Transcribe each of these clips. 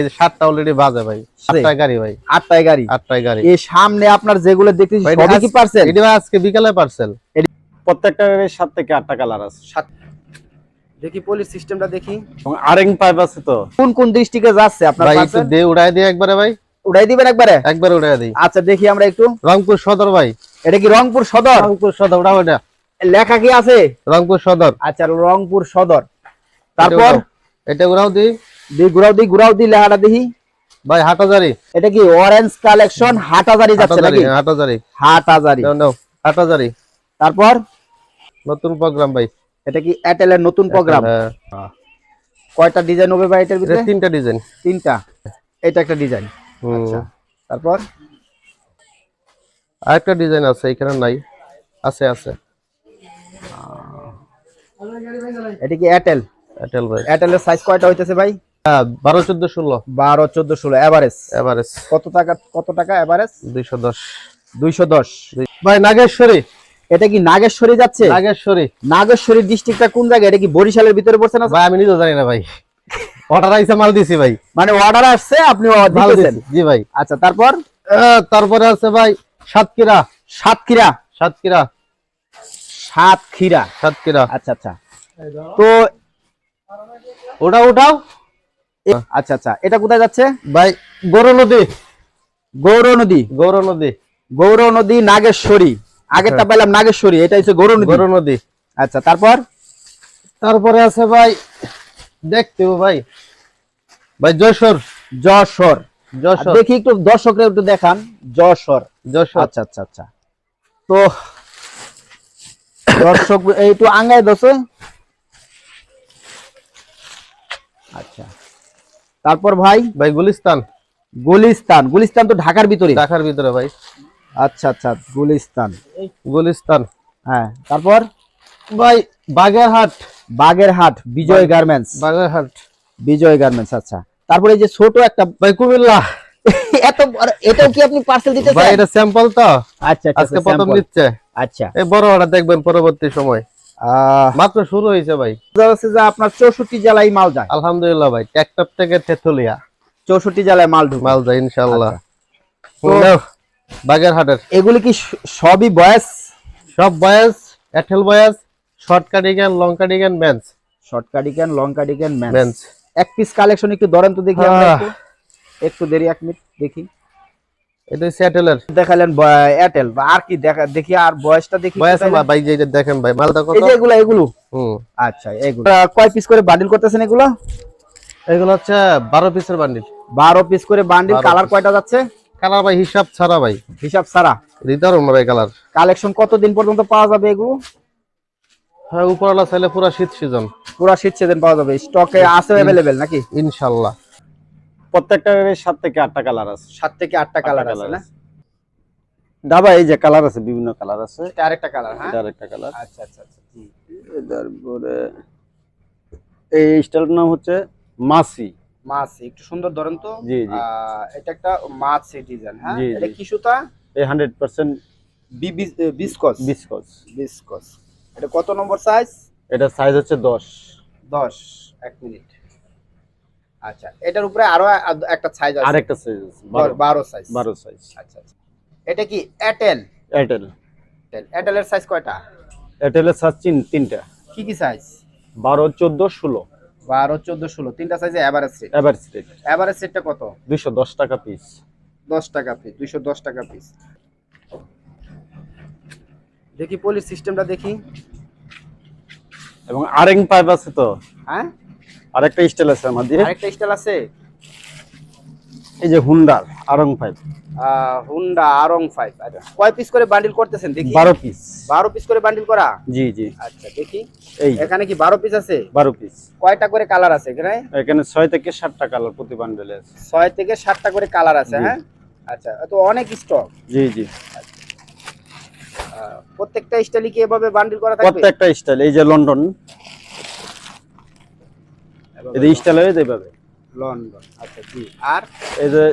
এই যে সাতটা অলরেডি বাজে ভাই। আটটায় গাড়ি ভাই। আটটায় গাড়ি। আটটায় গাড়ি। এই সামনে আপনার যেগুলো দেখতেছি সবই কি আজ- এটা আজকে বিকালে পার্সেল প্রত্যেকটা সাত থেকে আটটা কালার আছে। দেখি পলিশ সিস্টেমটা দেখি। এবং আরেং পাইপ আছে তো। কোন কোন ডিস্ট্রিক্টে যাচ্ছে আপনার ভাই একটু parcel? উড়াই দিয়ে একবারে ভাই। উড়াই দিবেন একবারে? একবার উড়াই দিই। আচ্ছা দেখি আমরা একটু। রংপুর সদর ভাই। এটা কি রংপুর সদর? রংপুর সদর উড়াও এটা। লেখা কি আছে? রংপুর সদর। আচ্ছা রংপুর সদর। তারপর? এটা উড়াও দিই। দি ঘুরাও দি ঘুরাও দি লেখাটা দেখি ভাই হাটাজারি এটা কি অরেঞ্জ কালেকশন হাটাজারি যাচ্ছে নাকি? হাটাজারি হাটাজারি নাও নাও হাটাজারি তারপর? নতুন প্রোগ্রাম ভাই। এটা কি এয়ারটেলের নতুন প্রোগ্রাম হ্যাঁ। কয়টা ডিজাইন হবে ভাই এটার ভিতরে? তিনটা ডিজাইন তিনটা। এটা একটা ডিজাইন আচ্ছা। তারপর? আরেকটা ডিজাইন আছে এখানে নাই। আছে আছে। এটা কি এয়ারটেল এয়ারটেল ভাই। এয়ারটেলের সাইজ কয়টা হইতেছে ভাই? বারো চোদ্দ ষোলো। বারো চোদ্দ ষোলো এভারেজ। এভারেজ। কত টাকা কত টাকা এভারেজ? দুইশো দশ। দুইশো দশ। ভাই নাগেশ্বরী। এটা কি নাগেশ্বরী যাচ্ছে? নাগেশ্বরী। নাগেশ্বরী ডিস্ট্রিক্টটা কোন জায়গায়? এটা কি বরিশালের ভিতরে পড়ছে না? ভাই আমি নিজেও জানি না ভাই। অর্ডার আইসা মাল দিছি ভাই। মানে অর্ডার আসছে আপনি মাল দিতেছেন। জি ভাই। আচ্ছা তারপর? তারপরে আছে ভাই সাতক্ষীরা। সাতক্ষীরা। সাতক্ষীরা। সাতক্ষীরা। সাতক্ষীরা। আচ্ছা আচ্ছা। তো ওটা উঠাও এ- আচ্ছা আচ্ছা এটা কোথায় যাচ্ছে? ভাই গৌর নদী। গৌর নদী। গৌর নদী। গৌর নদী নাগেশ্বরী। আগেরটা পাইলাম নাগেশ্বরী এটা হচ্ছে গৌর নদী। গৌর নদী। আচ্ছা তারপর? তারপরে আছে ভাই দেখতে ভাই। ভাই যশোর। যশোর। যশোর। দেখি একটু দর্শকরা একটু দেখান। যশোর। যশোর। আচ্ছা আচ্ছা আচ্ছা। তো দর্শক এই একটু আঙ্গায় দোষে আচ্ছা তারপর ভাই? ভাই গুলিস্তান। গুলিস্তান। গুলিস্তান তো ঢাকার ভিতরে। ঢাকার ভিতরে ভাই। আচ্ছা আচ্ছা গুলিস্তান। গুলিস্তান। হ্যাঁ তারপর? ভাই বাগেরহাট। বাগেরহাট বিজয় গার্মেন্টস। বাগেরহাট। বিজয় গার্মেন্টস আচ্ছা। তারপরে এই যে ছোট একটা ভাই কুমিল্লা। এত বড়- এটাও কি আপনি পার্সেল দিতে ভাই এটা স্যাম্পল তো। আচ্ছা আচ্ছা, আজকে আচ্ছা, প্রথম। নিচ্ছে। আচ্ছা। এই বড় ওটা দেখবেন পরবর্তী সময়। মাত্র শুরু হয়েছে ভাই। যে আপনার চৌষট্টি জেলায় মাল যায়। আলহামদুলিল্লাহ ভাই ট্যাকটপ থেকে তেতুলিয়া চৌষট্টি জেলায় মাল ঢুকে। মাল যায় ইনশাল্লাহ বাগেরহাটের। এগুলি কি সবই বয়স? সব বয়স এঠেল বয়স short cutting long cutting men's. Short কাটিকেন long কাটিকেন ম্যান মেন্স। এক পিস কালেকশন একটু ধরেন তো দেখি একটু। একটু দেরি এক মিনিট দেখি। এটা হচ্ছে দেখালেন এয়ারটেল আর কি দেখা দেখি আর বয়সটা দেখি বয়স ভাই যে দেখেন ভাই মালটা কত? এগুলো এগুলো। হুম। আচ্ছা এগুলো। কয় পিস করে বান্ডিল করতেছেন এগুলো? এগুলো হচ্ছে পিসের বান্ডিল পিস করে বান্ডিল কালার কয়টা যাচ্ছে? কালার ভাই হিসাব ছাড়া ভাই। হিসাব পারব ভাই কালার কালেকশন কতদিন পর্যন্ত পাওয়া যাবে এগুলো? হ্যাঁ উপরওয়ালা চাইলে পুরো শীত সিজন পুরো শীত সিজন পাওয়া যাবে। স্টকে আছে নাকি? ইনশাল্লাহ। প্রত্যেকটা সাত থেকে আটটা কালার আছে। সাত থেকে আটটা কালার আছে না। দাবা এই যে কালার আছে বিভিন্ন কালার আছে। এটা আরেকটা কালার হ্যাঁ? এটা আরেকটা কালার আচ্ছা আচ্ছা আচ্ছা। জি। তারপরে এই স্টাইলটার নাম হচ্ছে মাসি মাছ একটু সুন্দর ধরেন তো। জি, জি। এটা একটা মাছ ডিজাইন হ্যাঁ? এটা। কি সুতা? এই hundred percent viscose viscose viscose এটা কত নম্বর সাইজ এটা সাইজ হচ্ছে দশ। দশ এক মিনিট আচ্ছা এটার উপরে আরও একটা সাইজ আছে। আরেকটা সাইজ আছে বারো- বারো সাইজ বারো সাইজ আচ্ছা আচ্ছা। এটা কি এয়ারটেল এয়ারটেল এয়ারটেলের সাইজ কয়টা? এয়ারটেলের সাইজ তিন তিনটা। কি কি সাইজ বারো চোদ্দ ষোলো। বারো চোদ্দ ষোলো। তিনটা সাইজে average rate average rate average রেটটা কত? দুইশো দশ টাকা পিস দশ টাকা পিস দুইশো দশ টাকা পিস দেখি পলিশ সিস্টেমটা দেখি। এবং আরেং পাইপ আছে তো। হ্যাঁ? আরেকটা স্টাইল আছে আমাদের আরেকটা স্টাইল আছে? এই যে হুন্ডার আরং পাইপ হুন্ডা আরং ফাইভ আচ্ছা কয় পিস করে বান্ডিল করতেছেন দেখি? বারো পিস বারো পিস করে বান্ডিল করা? জি জি। আচ্ছা দেখি। এই। এখানে কি বারো পিস আছে? বারো পিস কয়টা করে কালার আছে এখানে? এখানে ছয় থেকে সাতটা কালার প্রতি বান্ডেলে আছে। ছয় থেকে সাতটা করে কালার আছে হ্যাঁ? আচ্ছা তো অনেক স্টক জি জি। প্রত্যেকটা স্টাইলই কি এভাবে বান্ডিল করা থাকবে? প্রত্যেকটা স্টাইল এই যে লন্ডন এই যে স্টাইল লন্ডন আচ্ছা জি। আর? এই যে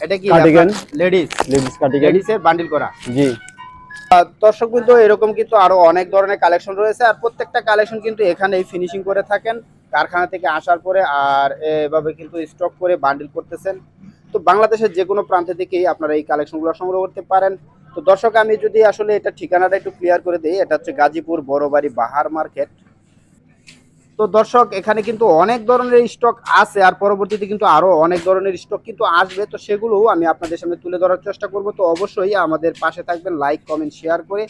এটা কি Cardigan। লেডিস? লেডিস কাটিং লেডিসের বান্ডিল করা? জি। দর্শক কিন্তু এরকম কিন্তু আরও অনেক ধরনের কালেকশন রয়েছে আর প্রত্যেকটা কালেকশন কিন্তু এখানেই ফিনিশিং করে থাকেন। কারখানা থেকে আসার পরে আর এভাবে কিন্তু স্টক করে বান্ডিল করতেছেন। তো বাংলাদেশের যে কোনো প্রান্ত থেকেই আপনারা এই কালেকশনগুলো সংগ্রহ করতে পারেন। তো দর্শক আমি যদি আসলে এটা ঠিকানাটা একটু ক্লিয়ার করে দিই এটা হচ্ছে গাজীপুর বড়বাড়ি বাহার মার্কেট তো দর্শক, এখানে কিন্তু অনেক ধরনের স্টক আছে আর পরবর্তীতে কিন্তু আরও অনেক ধরনের স্টক কিন্তু আসবে। তো সেগুলোও আমি আপনাদের সামনে তুলে ধরার চেষ্টা করব। তো অবশ্যই আমাদের পাশে থাকবেন লাইক কমেন্ট শেয়ার করে